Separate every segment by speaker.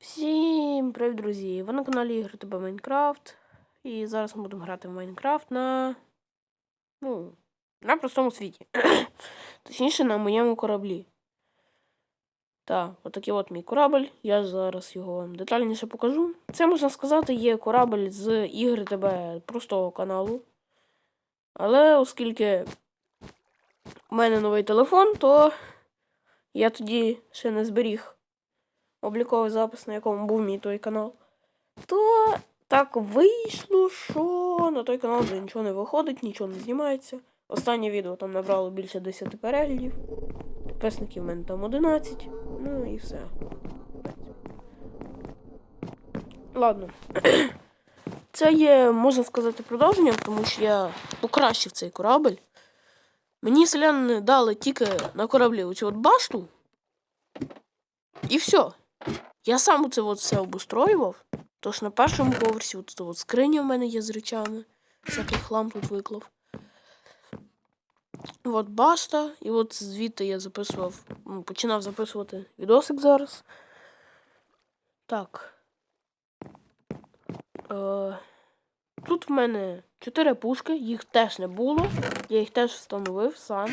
Speaker 1: Всім привіт, друзі! Ви на каналі Ігри ТБ Майнкрафт. І зараз ми будемо грати в Майнкрафт на. Ну, на простому світі. Точніше, на моєму кораблі. Так, отакий от мій корабль. Я зараз його вам детальніше покажу. Це можна сказати, є корабль з ігри ТБ простого каналу. Але оскільки у мене новий телефон, то я тоді ще не зберіг обліковий запис, на якому був мій той канал, то так вийшло, що на той канал вже нічого не виходить, нічого не знімається. Останнє відео там набрало більше 10 переглядів. Підписників в мене там 11. Ну і все. Ладно. Це є, можна сказати, продовженням, тому що я покращив цей корабль. Мені селяни дали тільки на кораблі оцю от башту. І все. Я сам це от все обустроював. Тож на першому поверсі от, от скриня в мене є з речами. Всякий хлам тут виклав. От башта. І от звідти я записував, ну, починав записувати відосик зараз. Так. Е, тут в мене 4 пушки, їх теж не було. Я їх теж встановив сам.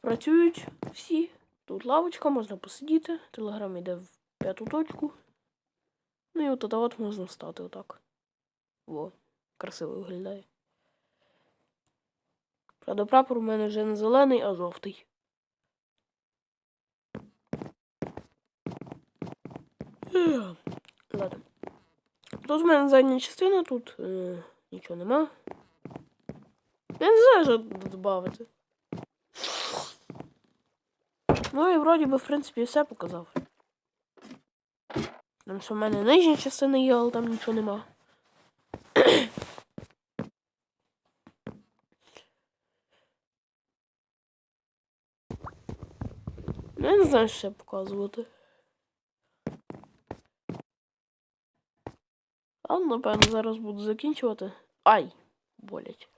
Speaker 1: Працюють всі. Тут лавочка, можна посидіти. Телеграм йде в п'яту точку. Ну і от от, от можна встати отак. Во, красиво виглядає. Правда, прапор у мене вже не зелений, а жовтий. Ладно. Тут в мене задня частина, тут е, нічого нема. Я не знаю, що додати. Ну і вроді би, в принципі, все показав. Там що в мене нижня частина є, але там нічого нема. Ну, я не знаю, що показувати. А напевно зараз буду закінчувати. Ай! Болять.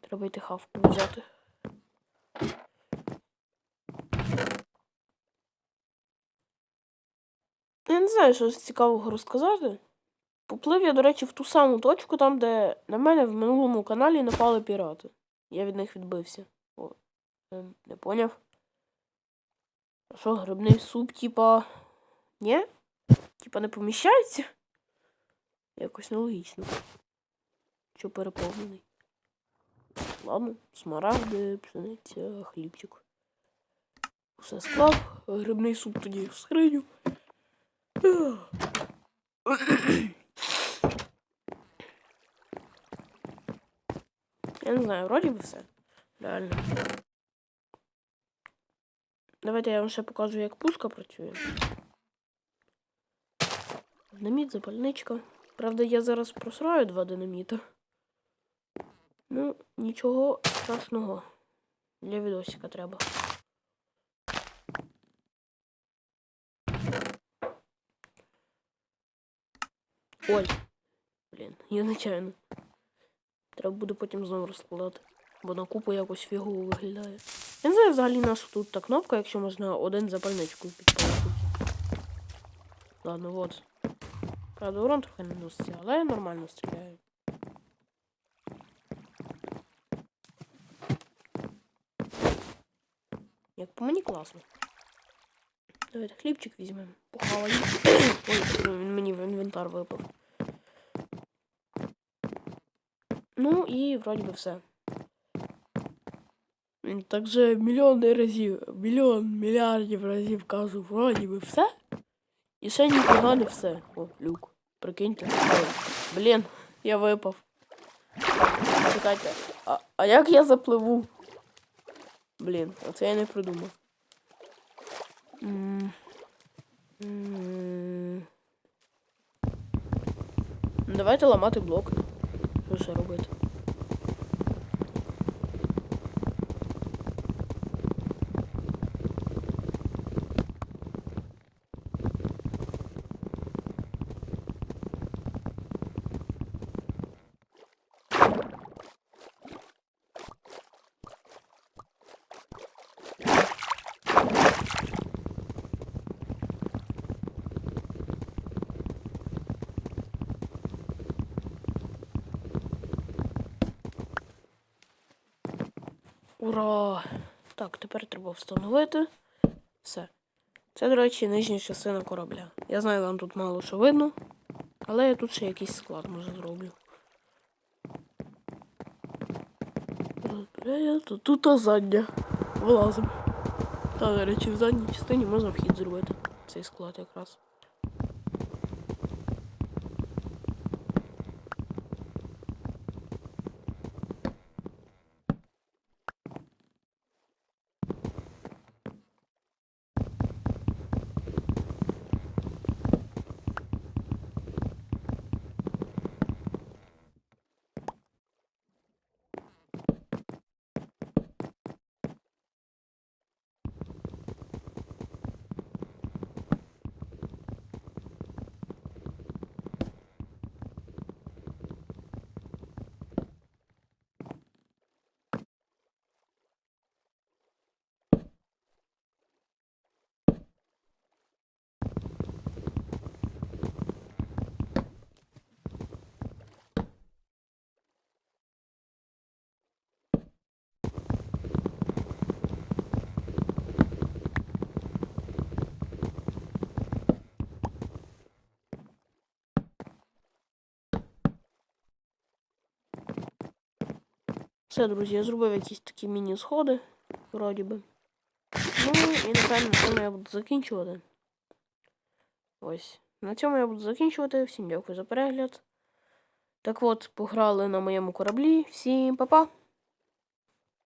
Speaker 1: Треба йти хавку взяти. Я не знаю, що цікавого розказати. Поплив я, до речі, в ту саму точку, там, де на мене в минулому каналі напали пірати. Я від них відбився. О, не поняв. А що, грибний суп, типа. Ні? Типа не поміщається? Якось нелогічно. Що переповнений. Ладно, смарагди, пшениця, хлібчик. Все склав, грибний суп тоді в скриню. Я не знаю, вроді би все. Реально. Давайте я вам ще покажу, як пушка працює. Динаміт, запальничка. Правда, я зараз просраю два динаміта. Ну, нічого страшного. Для відосика треба. Ой. Блін, я нечайно. Треба буде потім знову розкладати. Бо на купу якось фігово виглядає. Я не знаю взагалі на що тут та кнопка, якщо можна один запальничку підпалити. Ладно, от. Правда, урон трохи не носиться, але я нормально стріляю. Як по мені класно. Давайте хлібчик візьмемо. Похаваємо. Ой, він мені в інвентар випав. Ну і вроді би все. Так же мільйони разів, мільйон мільярдів разів кажу, вроді би все. І ще ніфіга не все. О, люк. Прикиньте. Ой, Блін, я випав. Чекайте, а, а як я запливу? Блін, оце я не придумав. Давайте ламати блок. Що робити? Ура! Так, тепер треба встановити. Все. Це, до речі, нижня частина корабля. Я знаю, вам тут мало що видно, але я тут ще якийсь склад може зроблю. Тут, тут задня. Вилазимо. Та, до речі, в задній частині можна вхід зробити. Цей склад якраз. Все, друзі, я зробив якісь такі міні-сходи, вроді би. Ну, і напевно на цьому я буду закінчувати. Ось. На цьому я буду закінчувати. Всім дякую за перегляд. Так от, пограли на моєму кораблі. Всім па-па!